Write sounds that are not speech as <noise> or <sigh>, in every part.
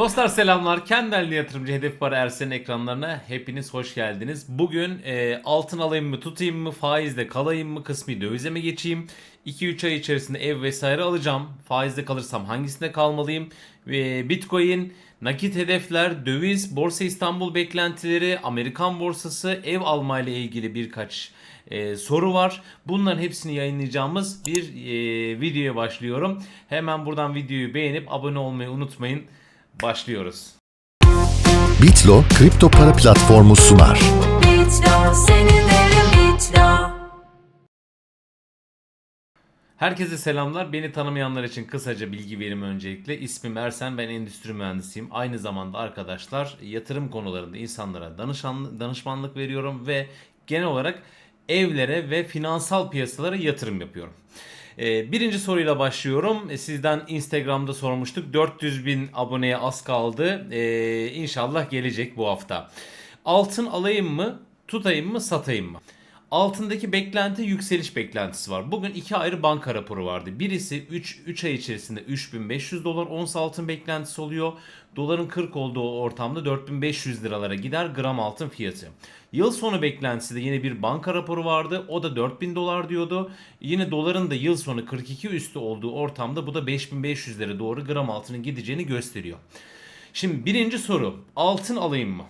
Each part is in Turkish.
Dostlar selamlar. Kendelli Yatırımcı Hedef Para Ersen'in ekranlarına hepiniz hoş geldiniz. Bugün e, altın alayım mı tutayım mı faizde kalayım mı kısmi dövize mi geçeyim? 2-3 ay içerisinde ev vesaire alacağım. Faizde kalırsam hangisinde kalmalıyım? E, Bitcoin, nakit hedefler, döviz, Borsa İstanbul beklentileri, Amerikan borsası, ev alma ile ilgili birkaç e, soru var. Bunların hepsini yayınlayacağımız bir e, videoya başlıyorum. Hemen buradan videoyu beğenip abone olmayı unutmayın. Başlıyoruz. Bitlo kripto para platformu sunar. Bitlo Herkese selamlar. Beni tanımayanlar için kısaca bilgi vereyim öncelikle. İsmim Ersen, ben endüstri mühendisiyim. Aynı zamanda arkadaşlar yatırım konularında insanlara danışan, danışmanlık veriyorum ve genel olarak evlere ve finansal piyasalara yatırım yapıyorum. Ee, birinci soruyla başlıyorum. Ee, Sizden Instagram'da sormuştuk. 400 bin aboneye az kaldı. Ee, inşallah gelecek bu hafta. Altın alayım mı, tutayım mı, satayım mı? Altındaki beklenti yükseliş beklentisi var. Bugün iki ayrı banka raporu vardı. Birisi 3, 3 ay içerisinde 3500 dolar ons altın beklentisi oluyor. Doların 40 olduğu ortamda 4500 liralara gider gram altın fiyatı. Yıl sonu beklentisi de yine bir banka raporu vardı. O da 4000 dolar diyordu. Yine doların da yıl sonu 42 üstü olduğu ortamda bu da 5500 lira doğru gram altının gideceğini gösteriyor. Şimdi birinci soru altın alayım mı?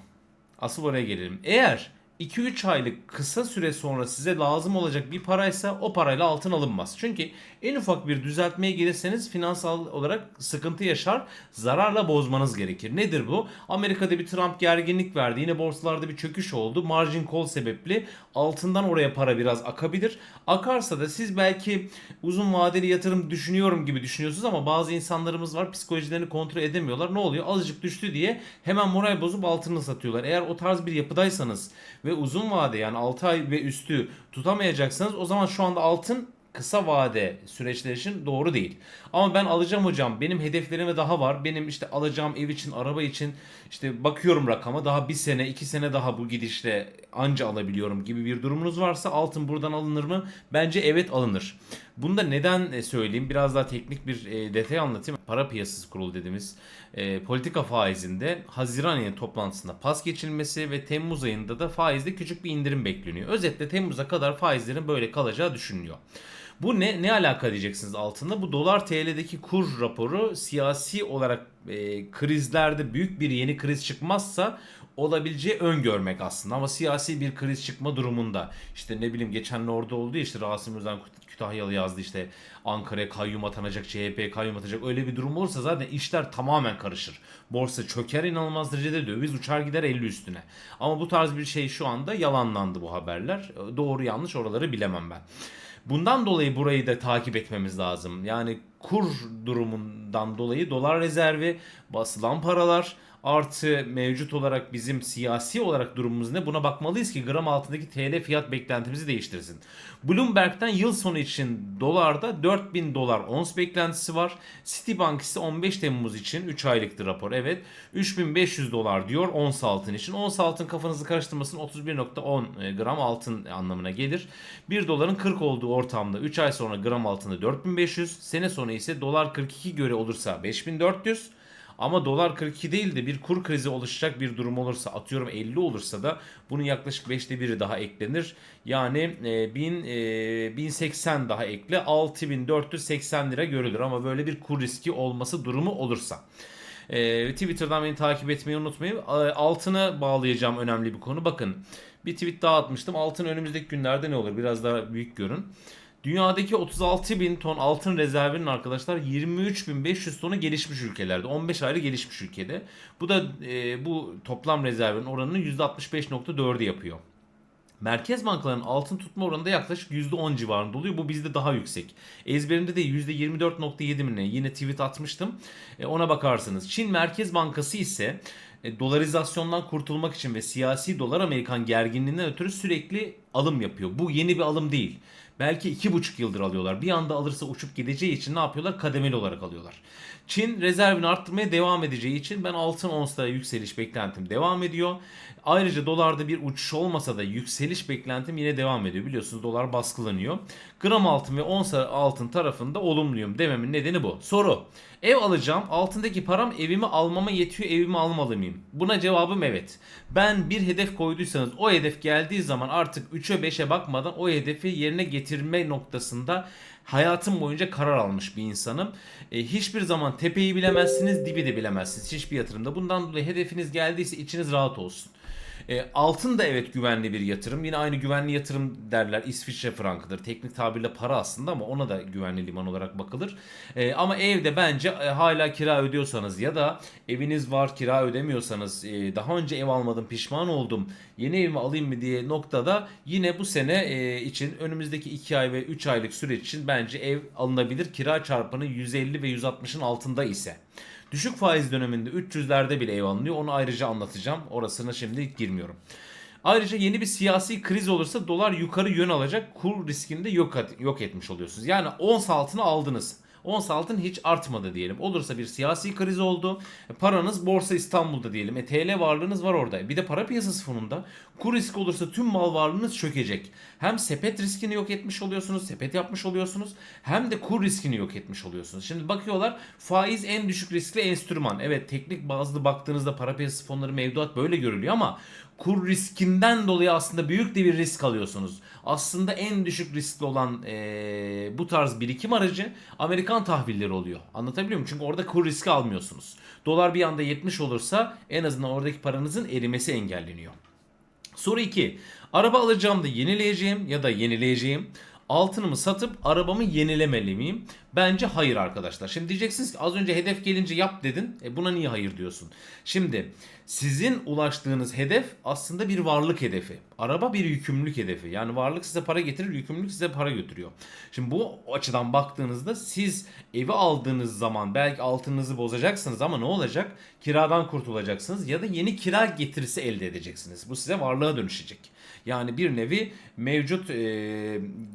Asıl oraya gelelim. Eğer 2-3 aylık kısa süre sonra size lazım olacak bir paraysa o parayla altın alınmaz. Çünkü en ufak bir düzeltmeye gelirseniz finansal olarak sıkıntı yaşar, zararla bozmanız gerekir. Nedir bu? Amerika'da bir Trump gerginlik verdi. Yine borsalarda bir çöküş oldu. Margin call sebepli altından oraya para biraz akabilir. Akarsa da siz belki uzun vadeli yatırım düşünüyorum gibi düşünüyorsunuz ama bazı insanlarımız var psikolojilerini kontrol edemiyorlar. Ne oluyor? Azıcık düştü diye hemen moral bozup altını satıyorlar. Eğer o tarz bir yapıdaysanız ve uzun vade yani 6 ay ve üstü tutamayacaksanız o zaman şu anda altın kısa vade süreçler için doğru değil. Ama ben alacağım hocam. Benim hedeflerime daha var. Benim işte alacağım ev için, araba için işte bakıyorum rakama daha bir sene, iki sene daha bu gidişle anca alabiliyorum gibi bir durumunuz varsa altın buradan alınır mı? Bence evet alınır. Bunu da neden e, söyleyeyim? Biraz daha teknik bir e, detay anlatayım. Para piyasası kurulu dediğimiz e, politika faizinde Haziran ayı toplantısında pas geçilmesi ve Temmuz ayında da faizde küçük bir indirim bekleniyor. Özetle Temmuz'a kadar faizlerin böyle kalacağı düşünülüyor. Bu ne ne alaka diyeceksiniz altında? Bu dolar TL'deki kur raporu siyasi olarak e, krizlerde büyük bir yeni kriz çıkmazsa olabileceği öngörmek aslında ama siyasi bir kriz çıkma durumunda işte ne bileyim geçen orada oldu ya işte Rasim Özen Kütahyalı yazdı işte Ankara'ya kayyum atanacak CHP kayyum atacak öyle bir durum olursa zaten işler tamamen karışır. Borsa çöker inanılmaz derecede döviz uçar gider 50 üstüne. Ama bu tarz bir şey şu anda yalanlandı bu haberler. Doğru yanlış oraları bilemem ben. Bundan dolayı burayı da takip etmemiz lazım. Yani kur durumundan dolayı dolar rezervi, basılan paralar artı mevcut olarak bizim siyasi olarak durumumuz ne buna bakmalıyız ki gram altındaki TL fiyat beklentimizi değiştirsin. Bloomberg'den yıl sonu için dolarda 4000 dolar ons beklentisi var. Citibank ise 15 Temmuz için 3 aylıktı rapor evet 3500 dolar diyor ons altın için. Ons altın kafanızı karıştırmasın 31.10 gram altın anlamına gelir. 1 doların 40 olduğu ortamda 3 ay sonra gram altında 4500 sene sonu ise dolar 42 göre olursa 5400 ama dolar 42 değil de bir kur krizi oluşacak bir durum olursa atıyorum 50 olursa da bunun yaklaşık 5'te 1'i daha eklenir. Yani e, 1000, e, 1080 daha ekle 6480 lira görülür ama böyle bir kur riski olması durumu olursa. E, Twitter'dan beni takip etmeyi unutmayın. E, Altına bağlayacağım önemli bir konu. Bakın bir tweet daha atmıştım. Altın önümüzdeki günlerde ne olur? Biraz daha büyük görün. Dünyadaki 36 bin ton altın rezervinin arkadaşlar 23.500 tonu gelişmiş ülkelerde. 15 ayrı gelişmiş ülkede. Bu da e, bu toplam rezervin oranını %65.4'ü yapıyor. Merkez bankalarının altın tutma oranı da yaklaşık %10 civarında oluyor. Bu bizde daha yüksek. Ezberimde de %24.7 mi ne? Yine tweet atmıştım. E, ona bakarsınız. Çin Merkez Bankası ise e, dolarizasyondan kurtulmak için ve siyasi dolar Amerikan gerginliğinden ötürü sürekli alım yapıyor. Bu yeni bir alım değil. Belki iki buçuk yıldır alıyorlar. Bir anda alırsa uçup gideceği için ne yapıyorlar? Kademeli olarak alıyorlar. Çin rezervini arttırmaya devam edeceği için ben altın onslara yükseliş beklentim devam ediyor. Ayrıca dolarda bir uçuş olmasa da yükseliş beklentim yine devam ediyor. Biliyorsunuz dolar baskılanıyor. Gram altın ve ons altın tarafında olumluyum dememin nedeni bu. Soru. Ev alacağım. Altındaki param evimi almama yetiyor. Evimi almalı mıyım? Buna cevabım evet. Ben bir hedef koyduysanız o hedef geldiği zaman artık 3'e 5'e bakmadan o hedefi yerine getirme noktasında hayatım boyunca karar almış bir insanım. E, hiçbir zaman tepeyi bilemezsiniz, dibi de bilemezsiniz hiçbir yatırımda. Bundan dolayı hedefiniz geldiyse içiniz rahat olsun. E, altın da evet güvenli bir yatırım. Yine aynı güvenli yatırım derler. İsviçre frankıdır. Teknik tabirle para aslında ama ona da güvenli liman olarak bakılır. E, ama evde bence e, hala kira ödüyorsanız ya da eviniz var kira ödemiyorsanız e, daha önce ev almadım pişman oldum yeni evimi alayım mı diye noktada yine bu sene e, için önümüzdeki 2 ay ve 3 aylık süreç için bence ev alınabilir. Kira çarpanı 150 ve 160'ın altında ise. Düşük faiz döneminde 300'lerde bile ev alınıyor. Onu ayrıca anlatacağım. Orasına şimdi girmiyorum. Ayrıca yeni bir siyasi kriz olursa dolar yukarı yön alacak. Kur riskini de yok, yok etmiş oluyorsunuz. Yani ons altını aldınız. Ons altın hiç artmadı diyelim. Olursa bir siyasi kriz oldu. E, Paranız Borsa İstanbul'da diyelim. E, TL varlığınız var orada. Bir de para piyasası fonunda kur riski olursa tüm mal varlığınız çökecek. Hem sepet riskini yok etmiş oluyorsunuz. Sepet yapmış oluyorsunuz. Hem de kur riskini yok etmiş oluyorsunuz. Şimdi bakıyorlar faiz en düşük riskli enstrüman. Evet teknik bazlı baktığınızda para piyasası fonları mevduat böyle görülüyor ama kur riskinden dolayı aslında büyük de bir risk alıyorsunuz. Aslında en düşük riskli olan eee, bu tarz birikim aracı Amerikan tahvilleri oluyor. Anlatabiliyor muyum? Çünkü orada kur riski almıyorsunuz. Dolar bir anda 70 olursa en azından oradaki paranızın erimesi engelleniyor. Soru 2. Araba alacağım da yenileyeceğim ya da yenileyeceğim. Altınımı satıp arabamı yenilemeli miyim? Bence hayır arkadaşlar. Şimdi diyeceksiniz ki az önce hedef gelince yap dedin. E buna niye hayır diyorsun? Şimdi sizin ulaştığınız hedef aslında bir varlık hedefi. Araba bir yükümlülük hedefi. Yani varlık size para getirir, yükümlülük size para götürüyor. Şimdi bu açıdan baktığınızda siz evi aldığınız zaman belki altınınızı bozacaksınız ama ne olacak? Kiradan kurtulacaksınız ya da yeni kira getirisi elde edeceksiniz. Bu size varlığa dönüşecek. Yani bir nevi mevcut e,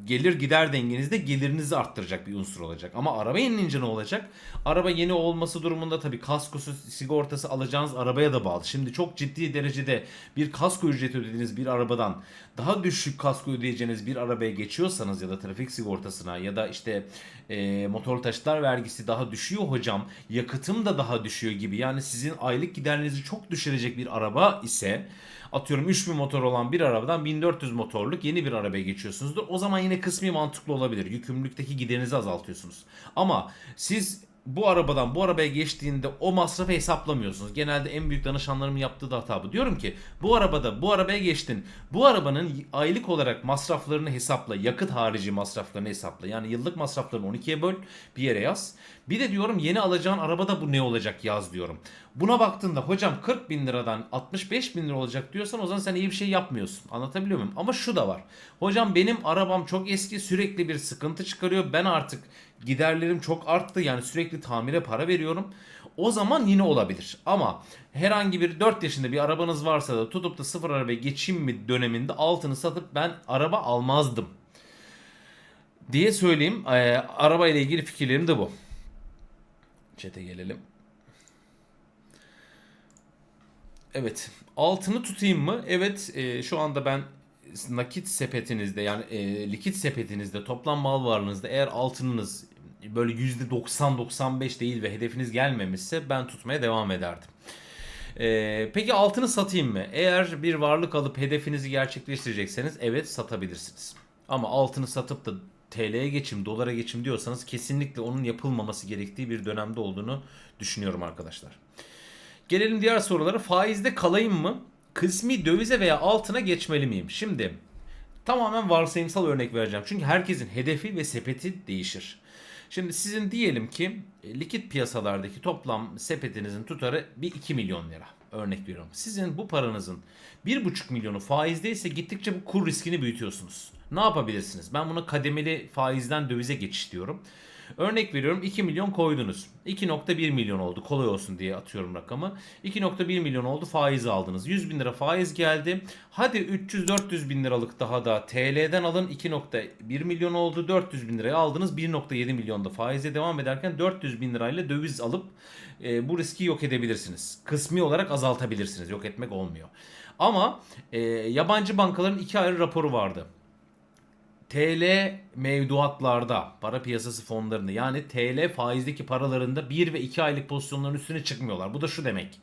gelir gider dengenizde gelirinizi arttıracak bir unsur olacak. Ama araba yenilince ne olacak? Araba yeni olması durumunda tabii kaskosu sigortası alacağınız arabaya da bağlı. Şimdi çok ciddi derecede bir kasko ücreti ödediğiniz bir arabadan daha düşük kasko ödeyeceğiniz bir arabaya geçiyorsanız ya da trafik sigortasına ya da işte e, motor taşıtlar vergisi daha düşüyor hocam. Yakıtım da daha düşüyor gibi. Yani sizin aylık giderlerinizi çok düşürecek bir araba ise atıyorum 3000 motor olan bir arabadan 1400 motorluk yeni bir arabaya geçiyorsunuzdur. O zaman yine kısmi mantıklı olabilir. Yükümlülükteki giderinizi azaltıyorsunuz. Ama siz bu arabadan bu arabaya geçtiğinde o masrafı hesaplamıyorsunuz. Genelde en büyük danışanlarımın yaptığı da hata bu. Diyorum ki bu arabada bu arabaya geçtin. Bu arabanın aylık olarak masraflarını hesapla. Yakıt harici masraflarını hesapla. Yani yıllık masraflarını 12'ye böl bir yere yaz. Bir de diyorum yeni alacağın arabada bu ne olacak yaz diyorum. Buna baktığında hocam 40 bin liradan 65 bin lira olacak diyorsan o zaman sen iyi bir şey yapmıyorsun. Anlatabiliyor muyum? Ama şu da var. Hocam benim arabam çok eski sürekli bir sıkıntı çıkarıyor. Ben artık giderlerim çok arttı. Yani sürekli tamire para veriyorum. O zaman yine olabilir. Ama herhangi bir 4 yaşında bir arabanız varsa da tutup da sıfır arabaya geçeyim mi döneminde altını satıp ben araba almazdım. Diye söyleyeyim. Ee, araba ile ilgili fikirlerim de bu. Çete gelelim. Evet. Altını tutayım mı? Evet. e, şu anda ben nakit sepetinizde yani e, likit sepetinizde toplam mal varlığınızda eğer altınınız böyle %90-95 değil ve hedefiniz gelmemişse ben tutmaya devam ederdim. E, peki altını satayım mı? Eğer bir varlık alıp hedefinizi gerçekleştirecekseniz evet satabilirsiniz. Ama altını satıp da TL'ye geçim, dolara geçim diyorsanız kesinlikle onun yapılmaması gerektiği bir dönemde olduğunu düşünüyorum arkadaşlar. Gelelim diğer sorulara. Faizde kalayım mı? Kısmi dövize veya altına geçmeli miyim? Şimdi tamamen varsayımsal örnek vereceğim. Çünkü herkesin hedefi ve sepeti değişir. Şimdi sizin diyelim ki e, likit piyasalardaki toplam sepetinizin tutarı bir 2 milyon lira. Örnek veriyorum. Sizin bu paranızın 1,5 milyonu faizdeyse gittikçe bu kur riskini büyütüyorsunuz. Ne yapabilirsiniz? Ben buna kademeli faizden dövize geçiş diyorum. Örnek veriyorum 2 milyon koydunuz. 2.1 milyon oldu kolay olsun diye atıyorum rakamı. 2.1 milyon oldu faiz aldınız. 100 bin lira faiz geldi. Hadi 300-400 bin liralık daha da TL'den alın 2.1 milyon oldu. 400 bin liraya aldınız 1.7 milyonda faize devam ederken 400 bin lirayla döviz alıp e, bu riski yok edebilirsiniz. Kısmi olarak azaltabilirsiniz. Yok etmek olmuyor. Ama e, yabancı bankaların iki ayrı raporu vardı. TL mevduatlarda para piyasası fonlarında yani TL faizdeki paralarında 1 ve 2 aylık pozisyonların üstüne çıkmıyorlar. Bu da şu demek.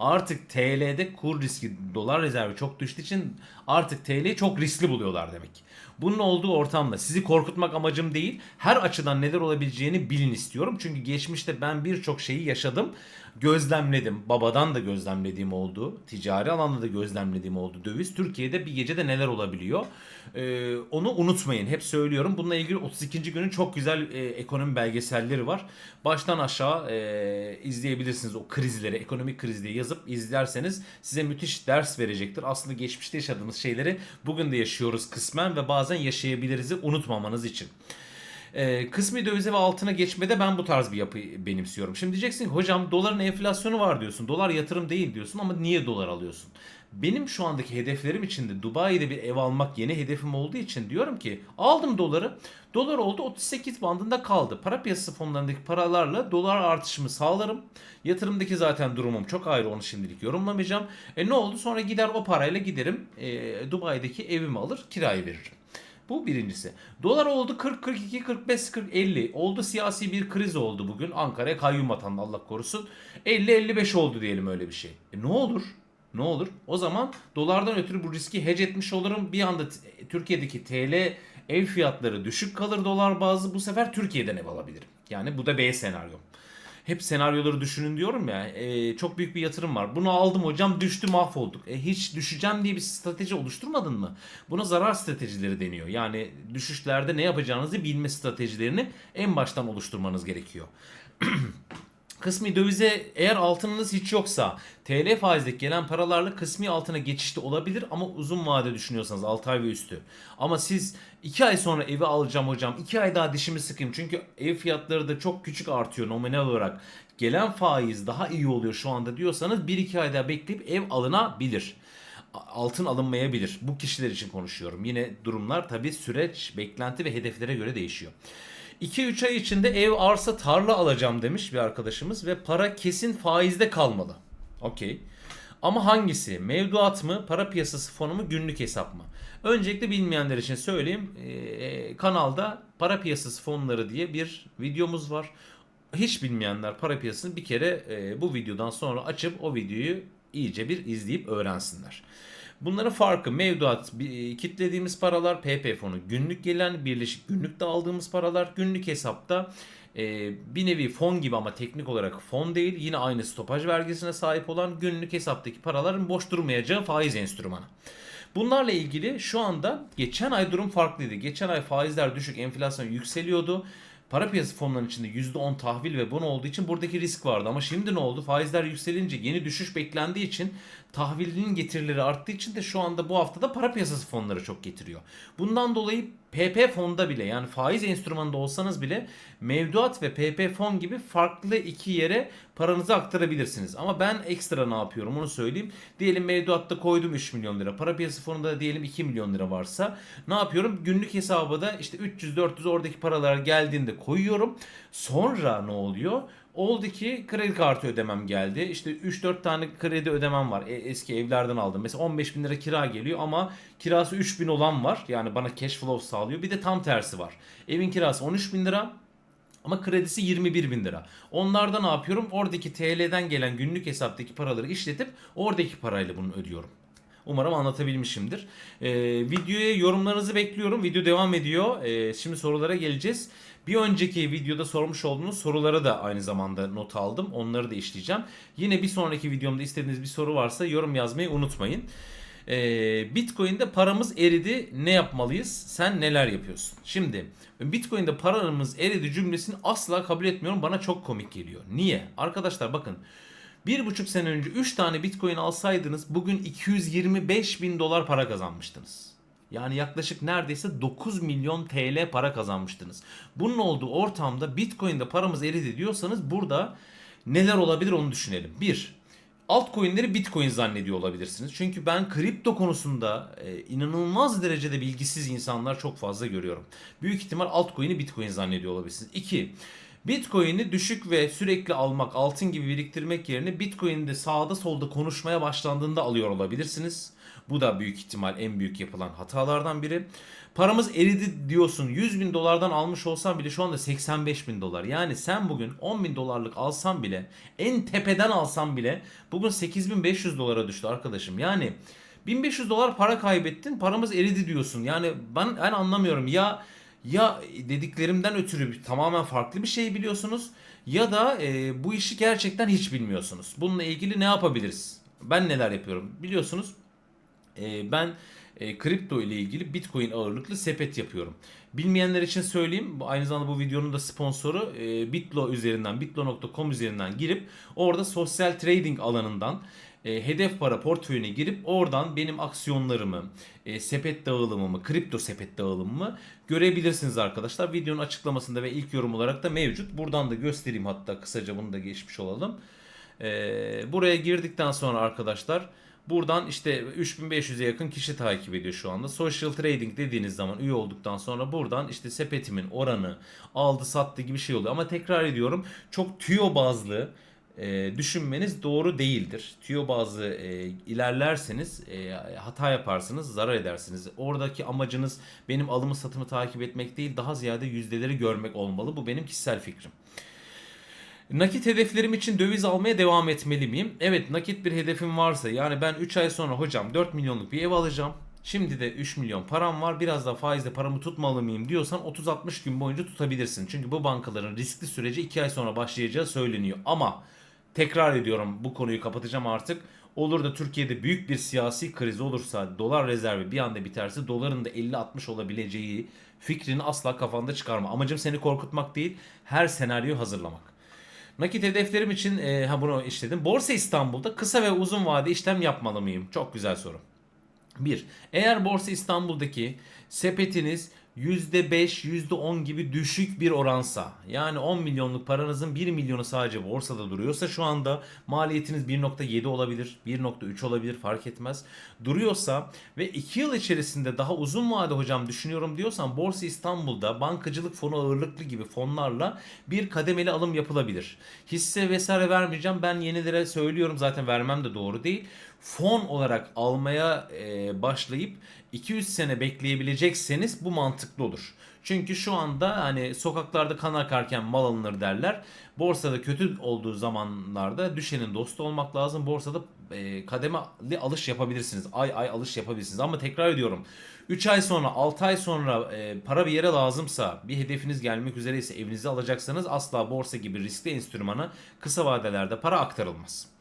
Artık TL'de kur riski dolar rezervi çok düştüğü için artık TL'yi çok riskli buluyorlar demek. Bunun olduğu ortamda sizi korkutmak amacım değil. Her açıdan neler olabileceğini bilin istiyorum. Çünkü geçmişte ben birçok şeyi yaşadım. Gözlemledim. Babadan da gözlemlediğim oldu. Ticari alanda da gözlemlediğim oldu. Döviz Türkiye'de bir gecede neler olabiliyor? Ee, onu unutmayın. Hep söylüyorum. Bununla ilgili 32. günün çok güzel e, ekonomi belgeselleri var. Baştan aşağı e, izleyebilirsiniz o krizleri. Ekonomik kriz diye yazıp izlerseniz size müthiş ders verecektir. Aslında geçmişte yaşadığımız şeyleri bugün de yaşıyoruz kısmen ve bazen yaşayabiliriz'i unutmamanız için. Ee, kısmi dövize ve altına geçmede ben bu tarz bir yapı benimsiyorum. Şimdi diyeceksin hocam doların enflasyonu var diyorsun. Dolar yatırım değil diyorsun ama niye dolar alıyorsun? Benim şu andaki hedeflerim içinde Dubai'de bir ev almak yeni hedefim olduğu için diyorum ki aldım doları. Dolar oldu 38 bandında kaldı. Para piyasası fonlarındaki paralarla dolar artışımı sağlarım. Yatırımdaki zaten durumum çok ayrı onu şimdilik yorumlamayacağım. E ne oldu? Sonra gider o parayla giderim e, Dubai'deki evimi alır kirayı veririm. Bu birincisi. Dolar oldu 40, 42, 45, 40, 50. Oldu siyasi bir kriz oldu bugün. Ankara'ya kayyum atandı Allah korusun. 50, 55 oldu diyelim öyle bir şey. E ne olur? Ne olur? O zaman dolardan ötürü bu riski hedge etmiş olurum. Bir anda t- Türkiye'deki TL ev fiyatları düşük kalır dolar bazlı. Bu sefer Türkiye'den ev alabilirim. Yani bu da B senaryo. Hep senaryoları düşünün diyorum ya. e, çok büyük bir yatırım var. Bunu aldım hocam düştü mahvolduk. E, hiç düşeceğim diye bir strateji oluşturmadın mı? Buna zarar stratejileri deniyor. Yani düşüşlerde ne yapacağınızı bilme stratejilerini en baştan oluşturmanız gerekiyor. <clears throat> Kısmi dövize eğer altınınız hiç yoksa TL faizdeki gelen paralarla kısmi altına geçişte olabilir ama uzun vade düşünüyorsanız 6 ay ve üstü. Ama siz 2 ay sonra evi alacağım hocam 2 ay daha dişimi sıkayım çünkü ev fiyatları da çok küçük artıyor nominal olarak. Gelen faiz daha iyi oluyor şu anda diyorsanız 1-2 ay daha bekleyip ev alınabilir altın alınmayabilir. Bu kişiler için konuşuyorum. Yine durumlar tabi süreç, beklenti ve hedeflere göre değişiyor. 2-3 ay içinde ev, arsa, tarla alacağım demiş bir arkadaşımız ve para kesin faizde kalmalı. Okey. Ama hangisi? Mevduat mı? Para piyasası fonu mu? Günlük hesap mı? Öncelikle bilmeyenler için söyleyeyim. Ee, kanalda para piyasası fonları diye bir videomuz var. Hiç bilmeyenler para piyasasını bir kere e, bu videodan sonra açıp o videoyu iyice bir izleyip öğrensinler. Bunların farkı mevduat bir- kitlediğimiz paralar, PP fonu günlük gelen birleşik günlükte aldığımız paralar, günlük hesapta e, bir nevi fon gibi ama teknik olarak fon değil yine aynı stopaj vergisine sahip olan günlük hesaptaki paraların boş durmayacağı faiz enstrümanı. Bunlarla ilgili şu anda geçen ay durum farklıydı. Geçen ay faizler düşük, enflasyon yükseliyordu. Para piyasası fonlarının içinde %10 tahvil ve bon olduğu için buradaki risk vardı. Ama şimdi ne oldu? Faizler yükselince yeni düşüş beklendiği için tahvilinin getirileri arttığı için de şu anda bu haftada para piyasası fonları çok getiriyor. Bundan dolayı PP fonda bile yani faiz enstrümanında olsanız bile mevduat ve PP fon gibi farklı iki yere paranızı aktarabilirsiniz. Ama ben ekstra ne yapıyorum onu söyleyeyim. Diyelim mevduatta koydum 3 milyon lira. Para piyasası fonunda da diyelim 2 milyon lira varsa ne yapıyorum? Günlük hesaba da işte 300-400 oradaki paralar geldiğinde koyuyorum. Sonra ne oluyor? Oldu ki kredi kartı ödemem geldi. İşte 3-4 tane kredi ödemem var. E, eski evlerden aldım. Mesela 15 bin lira kira geliyor ama kirası 3 bin olan var. Yani bana cash flow sağlıyor. Bir de tam tersi var. Evin kirası 13 bin lira. Ama kredisi 21 bin lira. Onlarda ne yapıyorum? Oradaki TL'den gelen günlük hesaptaki paraları işletip oradaki parayla bunu ödüyorum. Umarım anlatabilmişimdir. Ee, videoya yorumlarınızı bekliyorum. Video devam ediyor. Ee, şimdi sorulara geleceğiz. Bir önceki videoda sormuş olduğunuz sorulara da aynı zamanda not aldım. Onları da işleyeceğim. Yine bir sonraki videomda istediğiniz bir soru varsa yorum yazmayı unutmayın. Ee, Bitcoin'de paramız eridi. Ne yapmalıyız? Sen neler yapıyorsun? Şimdi Bitcoin'de paramız eridi cümlesini asla kabul etmiyorum. Bana çok komik geliyor. Niye? Arkadaşlar bakın. Bir buçuk sene önce 3 tane Bitcoin alsaydınız bugün 225 bin dolar para kazanmıştınız. Yani yaklaşık neredeyse 9 milyon TL para kazanmıştınız. Bunun olduğu ortamda Bitcoin'de paramız eridi diyorsanız burada neler olabilir onu düşünelim. 1. Altcoin'leri Bitcoin zannediyor olabilirsiniz. Çünkü ben kripto konusunda e, inanılmaz derecede bilgisiz insanlar çok fazla görüyorum. Büyük ihtimal altcoin'i Bitcoin zannediyor olabilirsiniz. 2. Bitcoin'i düşük ve sürekli almak, altın gibi biriktirmek yerine Bitcoin'de sağda solda konuşmaya başlandığında alıyor olabilirsiniz. Bu da büyük ihtimal en büyük yapılan hatalardan biri. Paramız eridi diyorsun 100 bin dolardan almış olsan bile şu anda 85 bin dolar. Yani sen bugün 10 bin dolarlık alsan bile en tepeden alsan bile bugün 8500 dolara düştü arkadaşım. Yani 1500 dolar para kaybettin paramız eridi diyorsun. Yani ben, ben anlamıyorum ya ya dediklerimden ötürü tamamen farklı bir şey biliyorsunuz ya da e, bu işi gerçekten hiç bilmiyorsunuz. Bununla ilgili ne yapabiliriz? Ben neler yapıyorum biliyorsunuz e, ben e, kripto ile ilgili Bitcoin ağırlıklı sepet yapıyorum. Bilmeyenler için söyleyeyim. Aynı zamanda bu videonun da sponsoru e, Bitlo üzerinden, bitlo.com üzerinden girip orada sosyal trading alanından e, hedef para portföyüne girip oradan benim aksiyonlarımı, e, sepet dağılımımı, kripto sepet dağılımımı görebilirsiniz arkadaşlar. Videonun açıklamasında ve ilk yorum olarak da mevcut. Buradan da göstereyim hatta kısaca bunu da geçmiş olalım. E, buraya girdikten sonra arkadaşlar Buradan işte 3500'e yakın kişi takip ediyor şu anda. Social trading dediğiniz zaman üye olduktan sonra buradan işte sepetimin oranı aldı sattı gibi şey oluyor. Ama tekrar ediyorum çok tüyo bazlı e, düşünmeniz doğru değildir. Tüyo bazlı e, ilerlerseniz e, hata yaparsınız, zarar edersiniz. Oradaki amacınız benim alımı satımı takip etmek değil, daha ziyade yüzdeleri görmek olmalı. Bu benim kişisel fikrim. Nakit hedeflerim için döviz almaya devam etmeli miyim? Evet nakit bir hedefim varsa yani ben 3 ay sonra hocam 4 milyonluk bir ev alacağım. Şimdi de 3 milyon param var biraz da faizle paramı tutmalı mıyım diyorsan 30-60 gün boyunca tutabilirsin. Çünkü bu bankaların riskli süreci 2 ay sonra başlayacağı söyleniyor. Ama tekrar ediyorum bu konuyu kapatacağım artık. Olur da Türkiye'de büyük bir siyasi kriz olursa dolar rezervi bir anda biterse doların da 50-60 olabileceği fikrini asla kafanda çıkarma. Amacım seni korkutmak değil her senaryo hazırlamak. Nakit hedeflerim için e, ha bunu işledim. Borsa İstanbul'da kısa ve uzun vade işlem yapmalı mıyım? Çok güzel soru. 1. Eğer Borsa İstanbul'daki sepetiniz %5, %10 gibi düşük bir oransa yani 10 milyonluk paranızın 1 milyonu sadece borsada duruyorsa şu anda maliyetiniz 1.7 olabilir, 1.3 olabilir fark etmez. Duruyorsa ve 2 yıl içerisinde daha uzun vade hocam düşünüyorum diyorsan Borsa İstanbul'da bankacılık fonu ağırlıklı gibi fonlarla bir kademeli alım yapılabilir. Hisse vesaire vermeyeceğim ben yenilere söylüyorum zaten vermem de doğru değil. Fon olarak almaya başlayıp 200 sene bekleyebilecekseniz bu mantıklı olur. Çünkü şu anda hani sokaklarda kan akarken mal alınır derler. Borsada kötü olduğu zamanlarda düşenin dostu olmak lazım. Borsada e, kademeli alış yapabilirsiniz. Ay ay alış yapabilirsiniz. Ama tekrar ediyorum. 3 ay sonra 6 ay sonra e, para bir yere lazımsa bir hedefiniz gelmek üzereyse evinizi alacaksanız asla borsa gibi riskli enstrümana kısa vadelerde para aktarılmaz.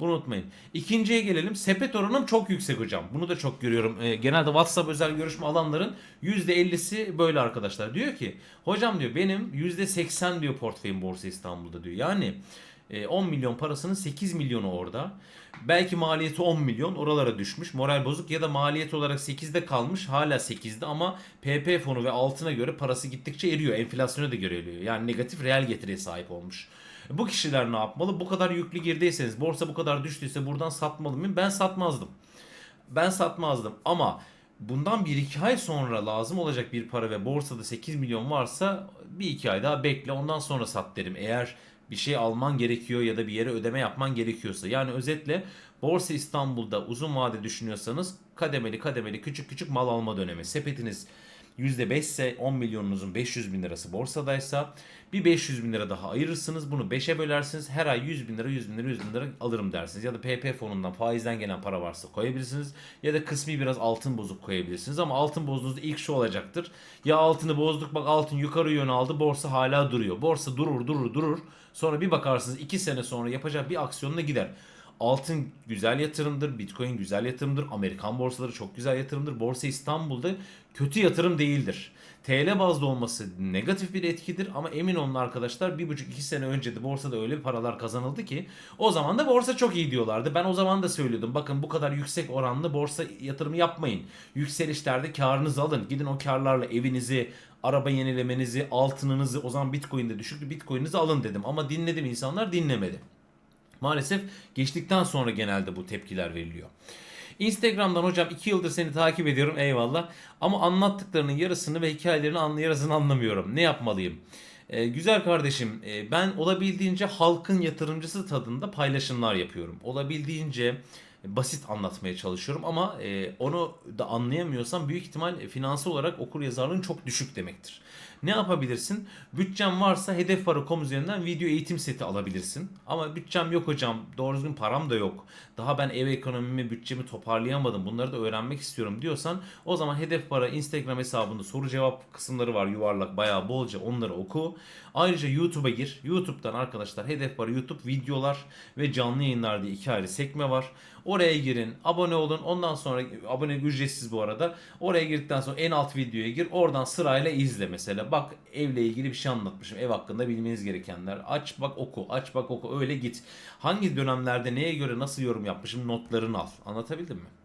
Bunu unutmayın. İkinciye gelelim. Sepet oranım çok yüksek hocam. Bunu da çok görüyorum. Ee, genelde WhatsApp özel görüşme alanların %50'si böyle arkadaşlar. Diyor ki hocam diyor benim %80 diyor portföyüm Borsa İstanbul'da diyor. Yani e, 10 milyon parasının 8 milyonu orada. Belki maliyeti 10 milyon oralara düşmüş. Moral bozuk ya da maliyet olarak 8'de kalmış hala 8'de ama PP fonu ve altına göre parası gittikçe eriyor. Enflasyona da göre. Yani negatif reel getiriye sahip olmuş. Bu kişiler ne yapmalı? Bu kadar yüklü girdiyseniz, borsa bu kadar düştüyse buradan satmalı mıyım? Ben satmazdım. Ben satmazdım ama bundan 1-2 ay sonra lazım olacak bir para ve borsada 8 milyon varsa bir iki ay daha bekle ondan sonra sat derim. Eğer bir şey alman gerekiyor ya da bir yere ödeme yapman gerekiyorsa. Yani özetle Borsa İstanbul'da uzun vade düşünüyorsanız kademeli kademeli küçük küçük mal alma dönemi. Sepetiniz %5 ise 10 milyonunuzun 500 bin lirası borsadaysa bir 500 bin lira daha ayırırsınız. Bunu 5'e bölersiniz. Her ay 100 bin lira 100 bin lira 100 bin lira alırım dersiniz. Ya da PP fonundan faizden gelen para varsa koyabilirsiniz. Ya da kısmi biraz altın bozup koyabilirsiniz. Ama altın bozduğunuzda ilk şu olacaktır. Ya altını bozduk bak altın yukarı yön aldı borsa hala duruyor. Borsa durur durur durur. Sonra bir bakarsınız 2 sene sonra yapacak bir aksiyonla gider. Altın güzel yatırımdır, Bitcoin güzel yatırımdır, Amerikan borsaları çok güzel yatırımdır. Borsa İstanbul'da kötü yatırım değildir. TL bazlı olması negatif bir etkidir ama emin olun arkadaşlar 1,5-2 sene önce de borsada öyle paralar kazanıldı ki o zaman da borsa çok iyi diyorlardı. Ben o zaman da söylüyordum bakın bu kadar yüksek oranlı borsa yatırımı yapmayın. Yükselişlerde karınızı alın. Gidin o karlarla evinizi, araba yenilemenizi, altınınızı o zaman Bitcoin'de düşüktü Bitcoin'inizi alın dedim. Ama dinledim insanlar dinlemedi. Maalesef geçtikten sonra genelde bu tepkiler veriliyor. Instagram'dan hocam 2 yıldır seni takip ediyorum eyvallah. Ama anlattıklarının yarısını ve hikayelerini yarısını anlamıyorum. Ne yapmalıyım? Ee, güzel kardeşim e, ben olabildiğince halkın yatırımcısı tadında paylaşımlar yapıyorum. Olabildiğince basit anlatmaya çalışıyorum ama e, onu da anlayamıyorsam büyük ihtimal finansal olarak okur yazarlığın çok düşük demektir. Ne yapabilirsin? Bütçem varsa hedefpara.com üzerinden video eğitim seti alabilirsin. Ama bütçem yok hocam. Doğru düzgün param da yok. Daha ben ev ekonomimi, bütçemi toparlayamadım. Bunları da öğrenmek istiyorum diyorsan o zaman Hedef Para Instagram hesabında soru cevap kısımları var yuvarlak bayağı bolca onları oku. Ayrıca YouTube'a gir. YouTube'dan arkadaşlar Hedef Para YouTube videolar ve canlı yayınlar diye iki ayrı sekme var. Oraya girin, abone olun. Ondan sonra abone ücretsiz bu arada. Oraya girdikten sonra en alt videoya gir. Oradan sırayla izle mesela. Bak evle ilgili bir şey anlatmışım. Ev hakkında bilmeniz gerekenler. Aç bak oku, aç bak oku. Öyle git. Hangi dönemlerde neye göre nasıl yorum yapmışım notlarını al. Anlatabildim mi?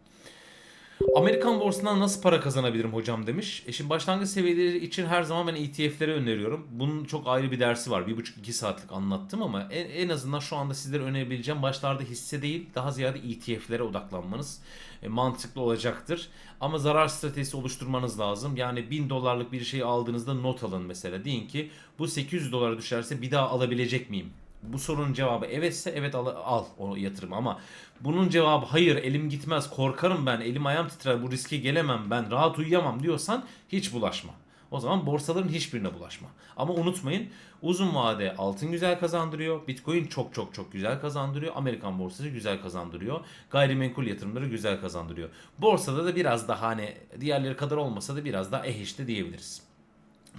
Amerikan borsasından nasıl para kazanabilirim hocam demiş. E şimdi başlangıç seviyeleri için her zaman ben ETF'lere öneriyorum. Bunun çok ayrı bir dersi var. 1,5-2 saatlik anlattım ama en, en azından şu anda sizlere önerebileceğim başlarda hisse değil daha ziyade ETF'lere odaklanmanız e, mantıklı olacaktır. Ama zarar stratejisi oluşturmanız lazım. Yani 1000 dolarlık bir şey aldığınızda not alın mesela. Deyin ki bu 800 dolara düşerse bir daha alabilecek miyim? Bu sorunun cevabı evetse evet al, al o yatırım ama bunun cevabı hayır elim gitmez korkarım ben elim ayağım titrer bu riske gelemem ben rahat uyuyamam diyorsan hiç bulaşma. O zaman borsaların hiçbirine bulaşma. Ama unutmayın uzun vade altın güzel kazandırıyor. Bitcoin çok çok çok güzel kazandırıyor. Amerikan borsası güzel kazandırıyor. Gayrimenkul yatırımları güzel kazandırıyor. Borsada da biraz daha hani diğerleri kadar olmasa da biraz daha eh işte diyebiliriz.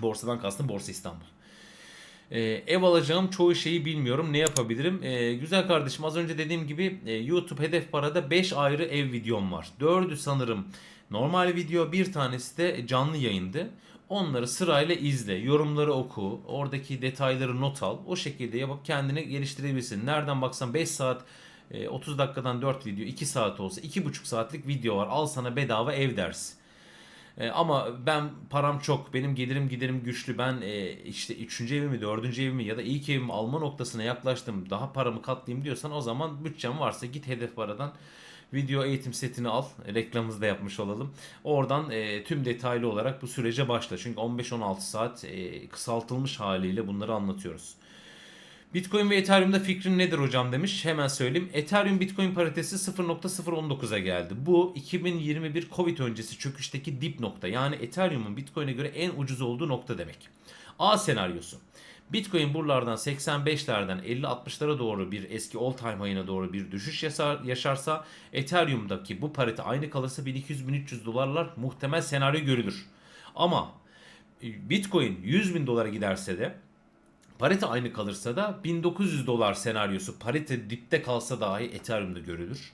Borsadan kastım Borsa İstanbul. Ee, ev alacağım çoğu şeyi bilmiyorum. Ne yapabilirim? Ee, güzel kardeşim az önce dediğim gibi e, YouTube Hedef Para'da 5 ayrı ev videom var. 4'ü sanırım normal video, bir tanesi de canlı yayındı. Onları sırayla izle, yorumları oku, oradaki detayları not al. O şekilde yapıp kendini geliştirebilirsin. Nereden baksan 5 saat e, 30 dakikadan 4 video 2 saat olsa 2,5 saatlik video var. Al sana bedava ev dersi. E, ama ben param çok, benim gelirim giderim güçlü. Ben e, işte 3. evimi, 4. evimi ya da ilk evimi alma noktasına yaklaştım. Daha paramı katlayayım diyorsan o zaman bütçem varsa git hedef paradan video eğitim setini al. Reklamımızı da yapmış olalım. Oradan e, tüm detaylı olarak bu sürece başla. Çünkü 15-16 saat e, kısaltılmış haliyle bunları anlatıyoruz. Bitcoin ve Ethereum'da fikrin nedir hocam demiş. Hemen söyleyeyim. Ethereum Bitcoin paritesi 0.019'a geldi. Bu 2021 Covid öncesi çöküşteki dip nokta. Yani Ethereum'un Bitcoin'e göre en ucuz olduğu nokta demek. A senaryosu. Bitcoin buralardan 85'lerden 50-60'lara doğru bir eski all time high'ına doğru bir düşüş yaşar, yaşarsa Ethereum'daki bu parite aynı kalırsa 1200-1300 dolarlar muhtemel senaryo görülür. Ama e, Bitcoin 100 bin dolara giderse de Parite aynı kalırsa da 1900 dolar senaryosu parite dipte kalsa dahi Ethereum'da görülür.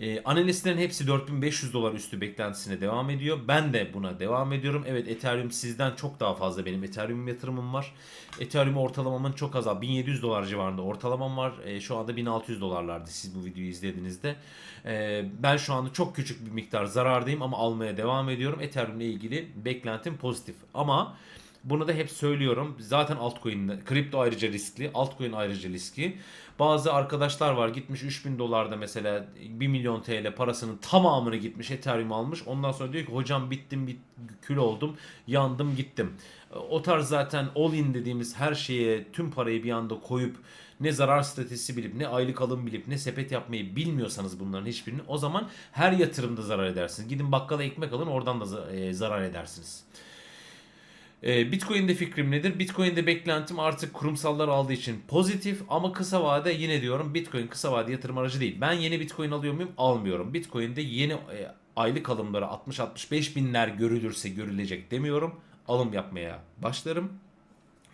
Ee, analistlerin hepsi 4500 dolar üstü beklentisine devam ediyor. Ben de buna devam ediyorum. Evet Ethereum sizden çok daha fazla benim Ethereum yatırımım var. Ethereum ortalamamın çok az 1700 dolar civarında ortalamam var. Ee, şu anda 1600 dolarlardı siz bu videoyu izlediğinizde. Ee, ben şu anda çok küçük bir miktar zarardayım ama almaya devam ediyorum. Ethereum ile ilgili beklentim pozitif. Ama bunu da hep söylüyorum. Zaten altcoin, kripto ayrıca riskli, altcoin ayrıca riskli. Bazı arkadaşlar var gitmiş 3000 dolarda mesela 1 milyon TL parasının tamamını gitmiş Ethereum almış. Ondan sonra diyor ki hocam bittim, bit, kül oldum, yandım gittim. O tarz zaten all in dediğimiz her şeye tüm parayı bir anda koyup ne zarar stratejisi bilip ne aylık alım bilip ne sepet yapmayı bilmiyorsanız bunların hiçbirini o zaman her yatırımda zarar edersiniz. Gidin bakkala ekmek alın oradan da e, zarar edersiniz. Ee, Bitcoin'de fikrim nedir? Bitcoin'de beklentim artık kurumsallar aldığı için pozitif ama kısa vade yine diyorum Bitcoin kısa vade yatırım aracı değil. Ben yeni Bitcoin alıyor muyum? Almıyorum. Bitcoin'de yeni e, aylık alımları 60-65 binler görülürse görülecek demiyorum. Alım yapmaya başlarım.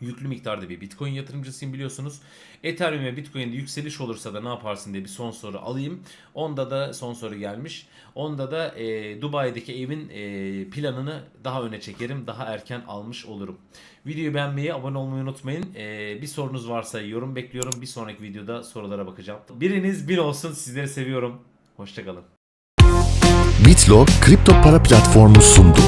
Yüklü miktarda bir Bitcoin yatırımcısıyım biliyorsunuz. Ethereum ve Bitcoin'de yükseliş olursa da ne yaparsın diye bir son soru alayım. Onda da son soru gelmiş. Onda da e, Dubai'deki evin e, planını daha öne çekerim. Daha erken almış olurum. Videoyu beğenmeyi, abone olmayı unutmayın. E, bir sorunuz varsa yorum bekliyorum. Bir sonraki videoda sorulara bakacağım. Biriniz bir olsun. Sizleri seviyorum. Hoşçakalın. Bitlo kripto para platformu sundu.